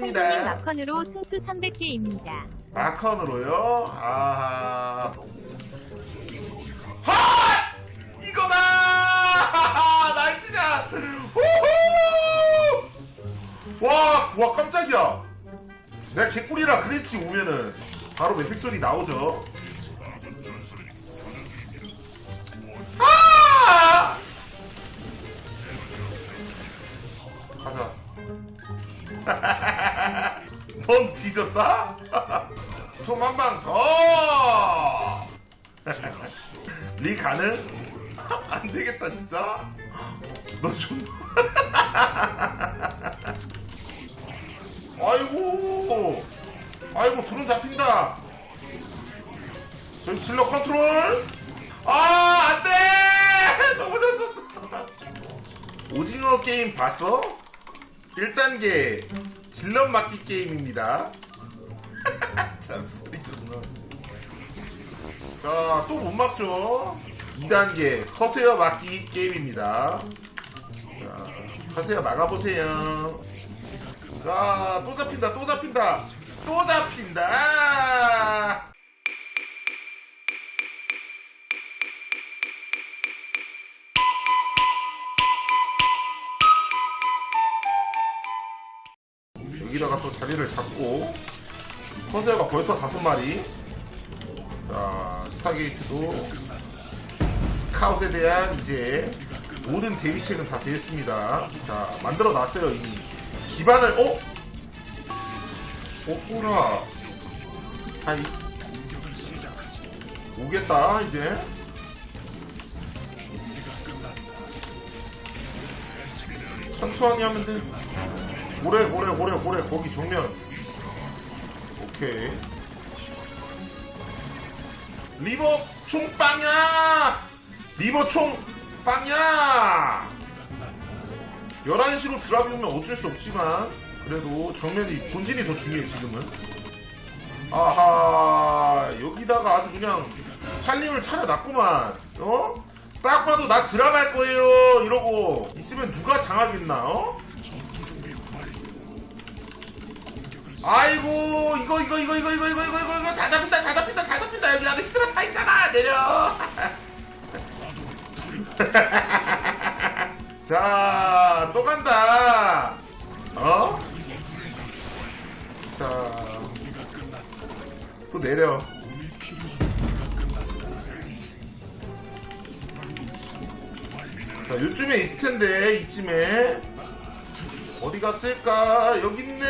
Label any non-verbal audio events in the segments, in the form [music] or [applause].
고맙습니다. 콩콩님 마컨으로 승수 300개입니다. 마컨으로요? 아. 하! 이거다! [laughs] 나이트샷! 우후! 와, 와, 깜짝이야. 내가 개꿀이라 그랬지, 오면은. 바로 맵픽 소리 나오죠. 아! 가자. [laughs] 넌 뒤졌다? [laughs] 좀한방 더! [laughs] 리 가능? 안 되겠다, 진짜. [gasps] 너 좀. 아이고. 아이고, 드론 잡힌다. 저희 질러 컨트롤. 아, 안 돼! 너무 졌어. 오징어 게임 봤어? 1단계 질럿 맞기 게임입니다. [laughs] 참 소리 좋나. 자, 또 못 막죠. 2단계 커세어 막기 게임입니다. 자, 커세어 막아보세요. 자, 또 잡힌다, 또 잡힌다, 또 잡힌다. 여기다가 또 자리를 잡고 커세어가 벌써 다섯 마리. 자 스타게이트도 스카웃에 대한 이제 모든 대비책은 다 되었습니다. 자 만들어 놨어요 이미. 기반을 어? 어 꼬라 하이. 오겠다 이제. 천천히 하면 돼 고래 고래 고래 고래. 거기 정면. 오케이. 리버 총 빵야! 리버 총 빵야! 11시로 드랍이면 어쩔 수 없지만 그래도 정면이 본진이 더 중요해 지금은. 아하 여기다가 아주 그냥 살림을 차려놨구만. 어? 딱 봐도 나 드랍할 거예요 이러고 있으면 누가 당하겠나 어? 아이고 이거 이거 이거 이거 이거 이거 이거 이거 이거 다 잡힌다 다 잡힌다 다 잡힌다. 여기 안에 히드라 다 있잖아. 내려. [laughs] 자 또 간다. 어? 자 또 내려. 자 요쯤에 있을 텐데 이쯤에. 어디 갔을까? 여기 있네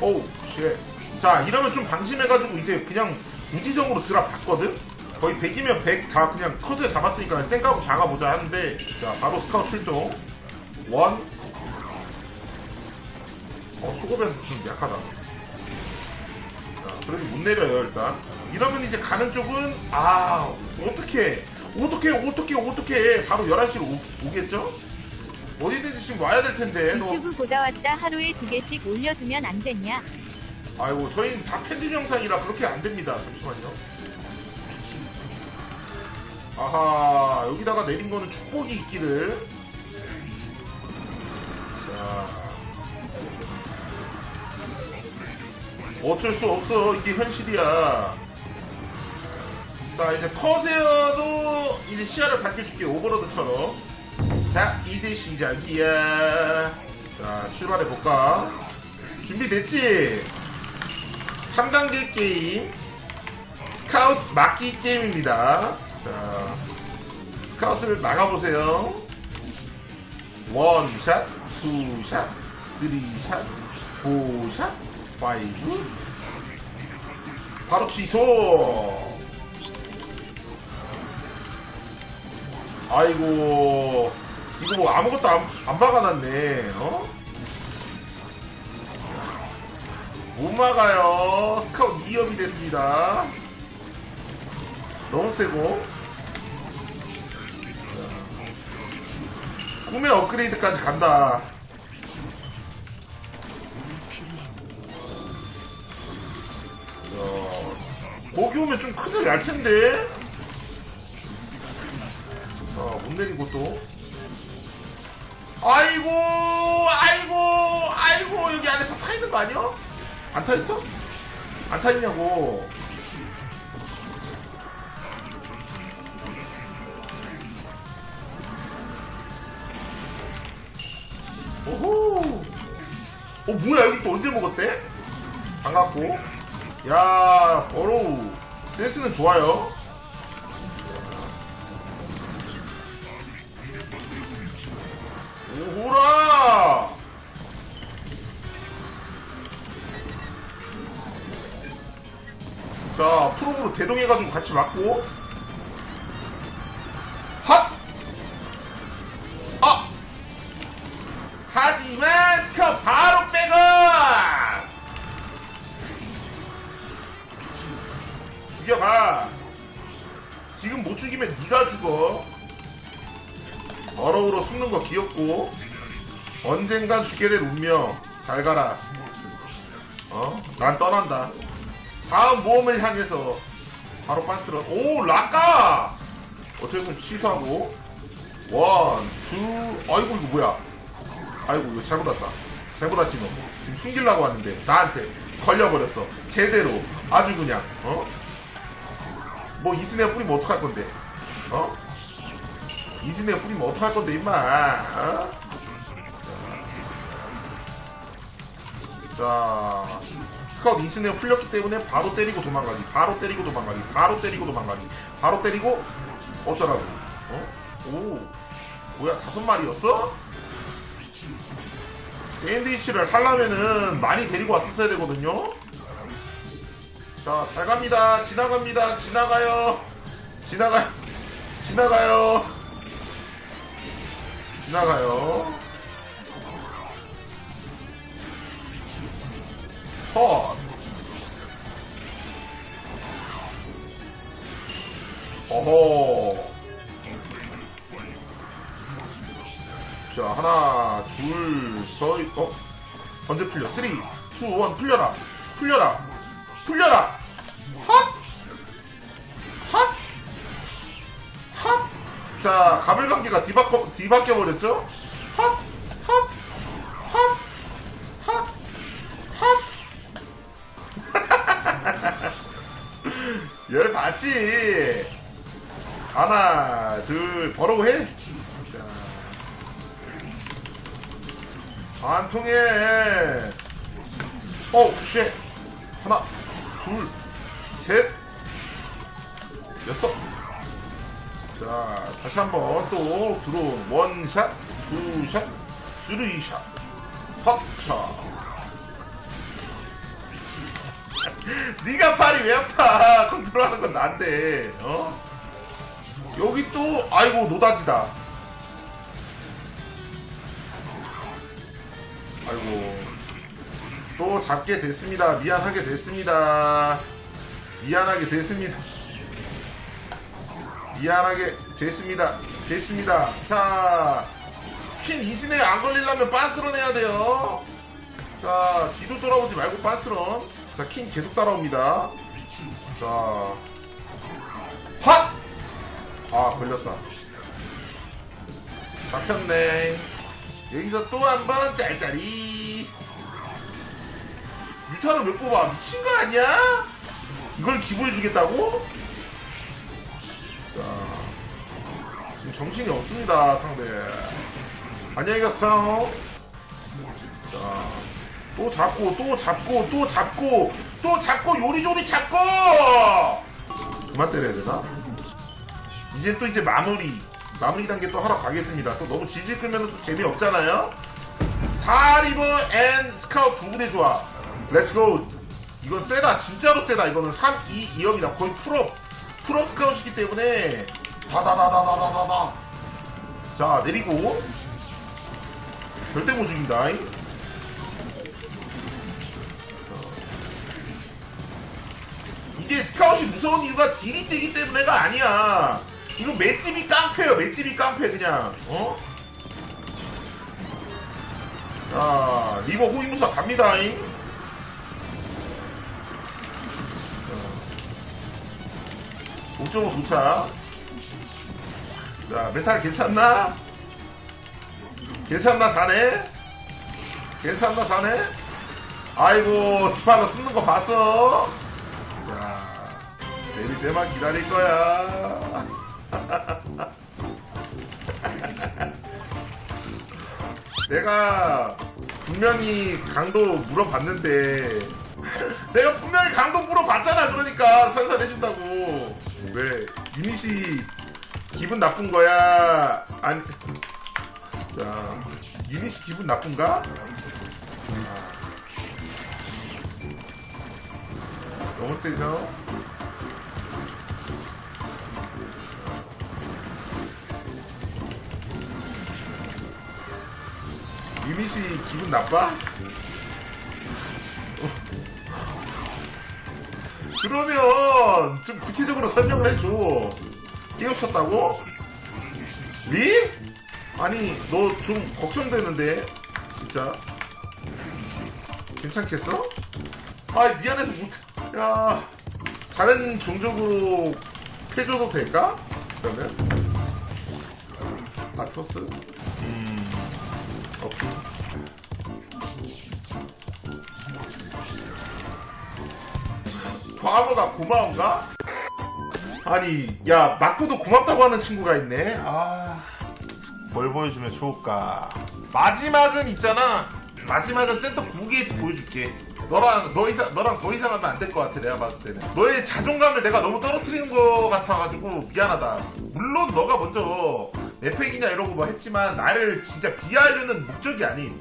오우 쉣. 자 이러면 좀 방심해가지고 이제 그냥 무지성으로 드랍 봤거든? 거의 100이면 100 다 그냥 컷에 잡았으니까 생각하고 박아보자 하는데 자 바로 스카우트 출동 원 어, 소고변 좀 약하다 자 그래도 못 내려요 일단 이러면 이제 가는 쪽은 아 어떻게 어떻게 어떻게 어떻게 바로 11시로 오, 오겠죠? 어디든지 지금 와야 될 텐데 너 유튜브 보다 왔다 하루에 두 개씩 올려주면 안 되냐? 아이고 저희는 다 편집 영상이라 그렇게 안 됩니다. 잠시만요. 아하 여기다가 내린 거는 축복이 있기를. 자 어쩔 수 없어 이게 현실이야. 자 이제 커세어도 이제 시야를 밝혀줄게 오버로드처럼. 자 이제 시작이야. 자 출발해 볼까? 준비됐지? 3단계 게임 스카우트 막기 게임입니다. 자, 스카웃을 막아보세요. 원샷, 투샷, 쓰리샷, 포샷, 파이브. 바로 취소. 아이고, 이거 뭐 아무것도 안, 안 박아놨네, 어? 못 막아요. 스카웃 2업이 됐습니다. 너무 세고. 자, 꿈의 업그레이드까지 간다. 자, 거기 오면 좀 큰일 날 텐데. 자, 못 내리고 또. 아이고, 아이고, 아이고, 여기 안에 있는 거 아니야? 안 타 있어? 안 타 있냐고. 오호. 어 뭐야 여기 또 언제 먹었대? 반갑고. 야 버로우 센스는 좋아요. 자 프로브로 대동해가지고 같이 맞고. 핫. 아. 하지만 스커 바로 백업! 죽여봐. 지금 못 죽이면 네가 죽어. 어러우로 숨는 거 귀엽고 언젠간 죽게 될 운명 잘 가라. 어? 난 떠난다. 다음 모험을 향해서 바로 빤스런. 오 라까! 어쨌든 취소하고 원, 투, 아이고 이거 뭐야? 아이고 이거 잘못 왔다 잘못 왔지 너 지금 숨기려고 왔는데 나한테 걸려버렸어 제대로 아주 그냥 어? 뭐 이순애 뿌리면 어떡할 건데 어? 이순애 뿌리면 어떡할 건데 임마 어? 자 스카우트 이순애 풀렸기 때문에 바로 때리고 도망가기 바로 때리고 도망가기 바로 때리고 도망가기 바로 때리고 어쩌라고 어? 오 뭐야 다섯 마리였어? 샌드위치를 하려면은 많이 데리고 왔었어야 되거든요. 자, 잘 갑니다. 지나갑니다. 지나가요. 지나가, 지나가요. 지나가요. 컷. 어허. 자, 하나, 둘, 서, 어? 언제 풀려? 3, 2, 1, 풀려라. 풀려라. 풀려라. 핫! 핫! 핫! 자, 가물감기가 뒤바꿔, 뒤바뀌어버렸죠? 하나, 둘, 버러고 해. 자. 안 통해. 오, 쉣. 하나, 둘, 셋, 여섯. 자, 다시 한번 또 들어온 원샷, 투샷, 쓰리샷, 헛차. 네가 [laughs] 팔이 왜 아파? 컨트롤하는 건 난데, 어? 여기 또, 아이고, 노다지다. 아이고. 또 잡게 됐습니다. 미안하게 됐습니다. 미안하게 됐습니다. 미안하게 됐습니다. 됐습니다. 자퀸 이순에 안 걸리려면 빤스런 해야 돼요. 자 뒤도 돌아오지 말고 빤스런. 자퀸 계속 따라옵니다. 자. 핫! 아 걸렸다 잡혔네. 여기서 또 한 번 짤짤이. 유타를 왜 뽑아. 미친 거 아니야? 이걸 기부해 주겠다고? 자 지금 정신이 없습니다 상대. 안녕히 가세요 자또 잡고 또 잡고 또 잡고 또 잡고 요리조리 잡고! 그만 때려야 되나? 이제 또 이제 마무리 마무리 단계 또 하러 가겠습니다. 또 너무 질질 끌면 또 재미없잖아요. 사리버 앤 스카우트 두 분의 조합. 렛츠고. 이건 세다. 진짜로 세다. 이거는 3, 2, 2억이다. 거의 풀업. 풀업 스카웃이기 때문에 다다다다다다다다. 자 내리고 절대 못 죽인다. 자. 이게 스카웃이 무서운 이유가 딜이 세기 때문에가 아니야. 이거 맷집이 깡패예요. 맷집이 깡패 그냥. 어? 자 리버 호위무사 갑니다잉. 자, 목적으로 도착. 자 메탈 괜찮나? 괜찮나 자네? 괜찮나 자네? 아이고 디파로 숨는 거 봤어? 자 내릴 때만 기다릴 거야 [laughs] 내가 분명히 강도 물어봤는데 [laughs] 내가 분명히 강도 물어봤잖아 그러니까 살살 해준다고 왜 유닛이 기분 나쁜 거야 아니 [laughs] 자 유닛이 기분 나쁜가? 아. 너무 세죠? 유닛이 기분 나빠? 그러면 좀 구체적으로 설명을 해줘. 깨우쳤다고? 리? 아니 너 좀 걱정되는데 진짜 괜찮겠어? 아 미안해서 못해. 야 다른 종족으로 해줘도 될까? 그러면 아토스? 과거가 고마운가? 아니, 야, 맞고도 고맙다고 하는 친구가 있네. 아, 뭘 보여주면 좋을까? 마지막은 있잖아. 마지막은 센터 9게이트 보여줄게. 너랑 너 이상 너랑 더 이상 하면 안 될 것 같아. 내가 봤을 때는. 너의 자존감을 내가 너무 떨어뜨리는 것 같아가지고 미안하다. 물론 너가 먼저 에펙이냐 이러고 뭐 했지만 나를 진짜 비하하려는 목적이 아닌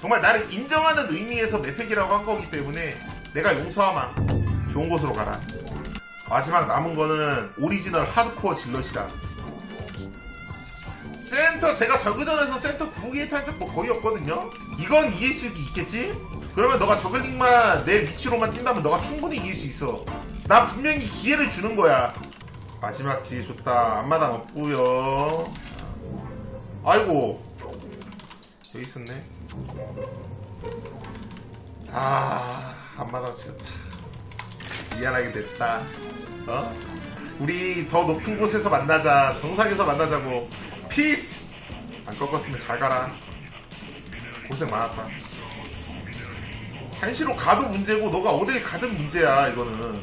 정말 나를 인정하는 의미에서 메펙이라고 한 거기 때문에 내가 용서하마. 좋은 곳으로 가라. 마지막 남은 거는 오리지널 하드코어 질럿이다. 센터 제가 저그전에서 센터 9게이트 한 적도 거의 없거든요. 이건 이길 수도 있겠지? 그러면 너가 저글링만 내 위치로만 뛴다면 너가 충분히 이길 수 있어. 나 분명히 기회를 주는 거야. 마지막 기회 줬다. 앞마당 없고요. 아이고 여기 있었네. 아 앞마당 찍었다. 미안하게 됐다. 어? 우리 더 높은 곳에서 만나자. 정상에서 만나자고. 피스! 안 꺾었으면 잘 가라. 고생 많았다. 한시로 가도 문제고, 너가 어딜 가든 문제야, 이거는.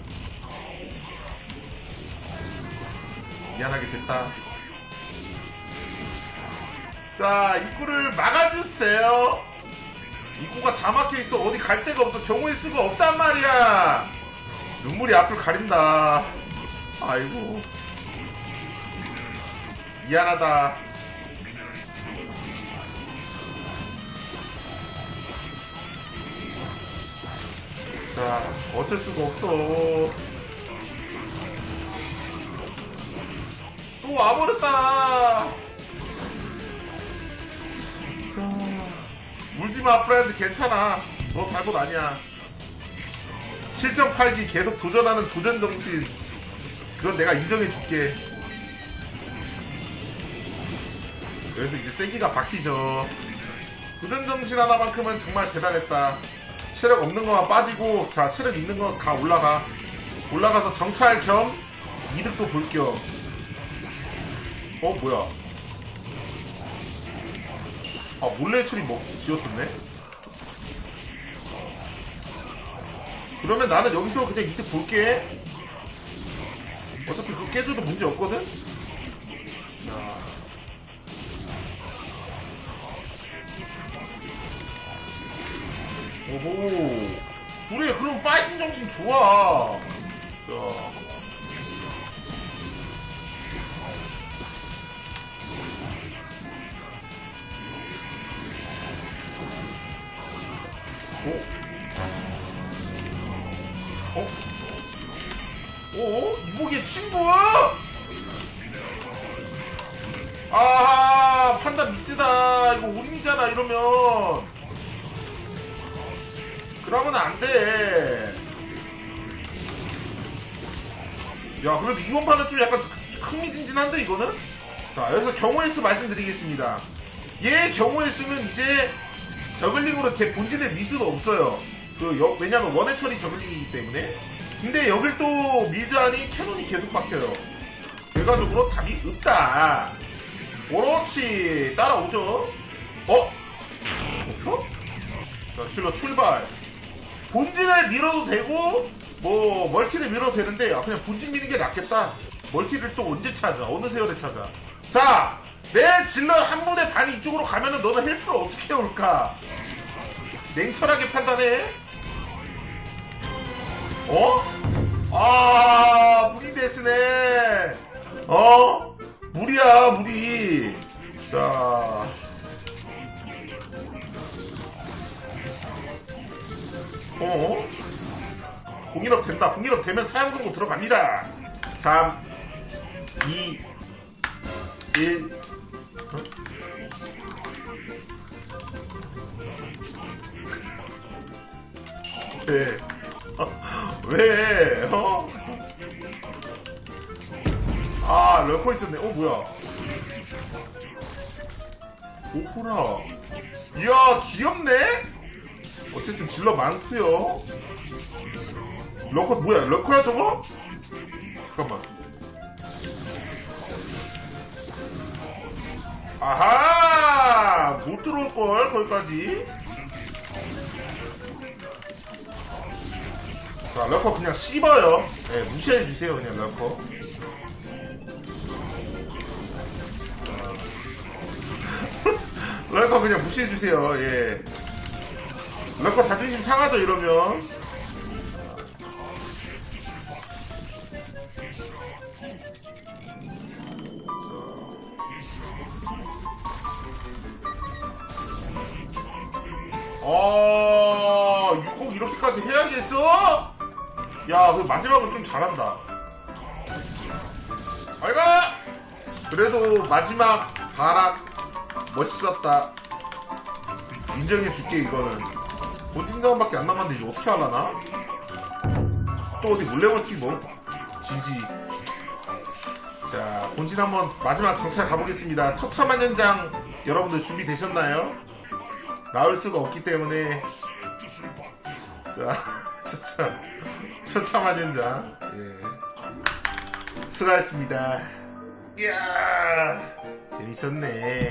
미안하게 됐다. 자, 입구를 막아주세요. 입구가 다 막혀 있어. 어디 갈 데가 없어. 경우의 수가 없단 말이야. 눈물이 앞을 가린다. 아이고. 미안하다. 자, 어쩔 수가 없어. 또 와버렸다. 자, 울지마, 프렌드. 괜찮아. 너 잘못 아니야. 7.8기 계속 도전하는 도전 정신. 그건 내가 인정해 줄게. 그래서 이제 세기가 박히죠. 도전 정신 하나만큼은 정말 대단했다. 체력 없는 것만 빠지고 자 체력 있는 거 다 올라가. 올라가서 정찰 겸 이득도 볼겸. 어 뭐야? 아 몰래 처리 뭐 지었었네 그러면 나는 여기서 그냥 이득 볼게. 어차피 그거 깨줘도 문제 없거든? 자. 오호. 그래, 그럼 파이팅 정신 좋아. 자. 오, 이복의 친구? 아하, 판단 미스다. 이거 올인이잖아, 이러면. 그러면 안 돼. 야, 그래도 이번 판은 좀 약간 흥미진진한데, 이거는? 자, 여기서 경우의 수 말씀드리겠습니다. 얘 경우의 수는 이제 저글링으로 제 본진을 밀 수도 없어요. 그 여- 왜냐면 원해 처리 저글링이기 때문에. 근데 여길 또 밀자니 캐논이 계속 박혀요. 결과적으로 답이 없다. 그렇지. 따라오죠. 어? 없어? 자, 실러 출발. 본진을 밀어도 되고 뭐 멀티를 밀어도 되는데 아, 그냥 본진 미는 게 낫겠다 멀티를 또 언제 찾아 어느 세월에 찾아 자 내 질러 한 분의 반이 이쪽으로 가면은 너는 헬프를 어떻게 올까 냉철하게 판단해 어? 아 무리 데스네 어? 무리야 무리 자 어? 공일업 된다. 공일업 되면 사양성고 들어갑니다. 3, 2, 1. 어? 왜? 왜? 어? 아, 럴커 있었네. 어, 뭐야? 오호라. 이야, 귀엽네? 어쨌든 질러 많고요. 러커 뭐야? 러커야 저거? 잠깐만. 아하! 못 들어올 걸 거기까지. 자, 러커 그냥 씹어요. 네, 무시해 주세요, 그냥 러커. 러커 [laughs] 그냥 무시해 주세요. 예. 럭커 자존심 상하죠 이러면 어, 꼭 이렇게까지 해야겠어? 야, 그 마지막은 좀 잘한다. 잘가! 그래도 마지막 바락 멋있었다. 인정해 줄게, 이거는. 본진장밖에 안 남았는데 이거 어떻게 하려나? 또 어디 몰래 버티 뭐? 지지. 자, 본진 한번 마지막 정찰 가보겠습니다. 처참한 여러분들 준비되셨나요? 나올 수가 없기 때문에. 자, [laughs] 처참, 처참한 현장. 예. 수고하셨습니다. 이야, 재밌었네.